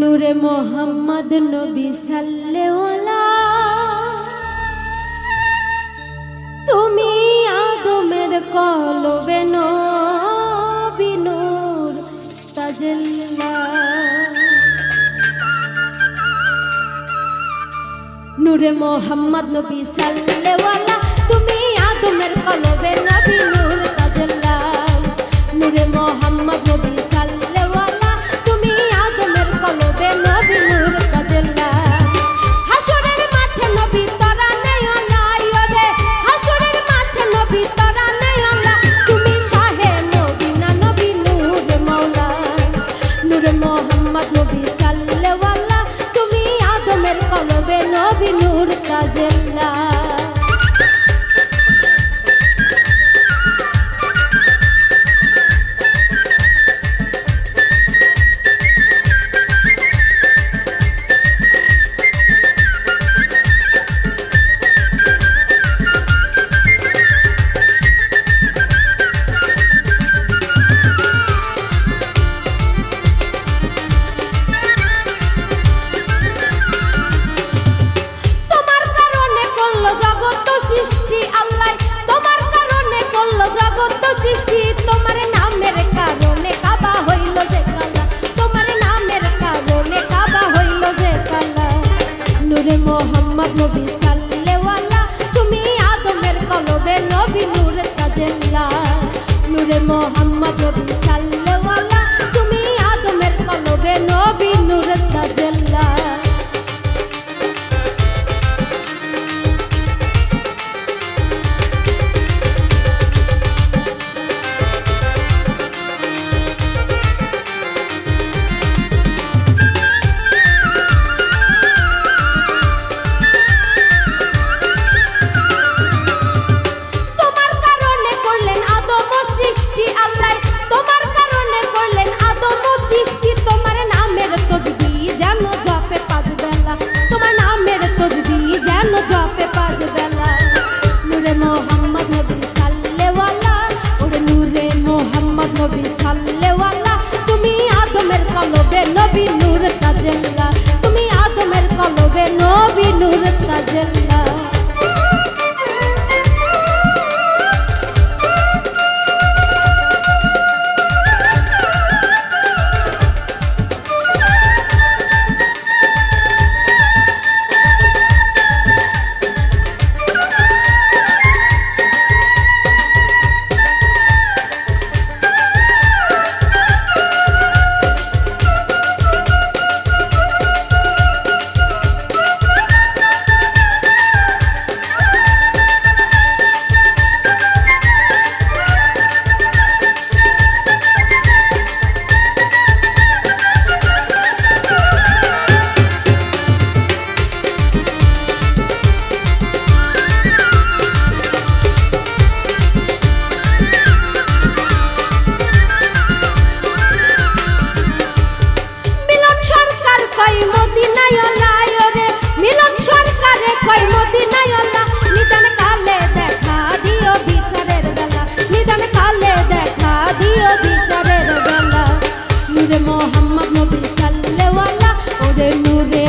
নূরে মোহাম্মদ নবী সাল্লেওয়ালা তুমি আদমের কলবে নবী নূর তাজেল্লা নূরে মোহাম্মদ নবী সাল্লেওয়ালা তুমি hemos 真见啦。নুরে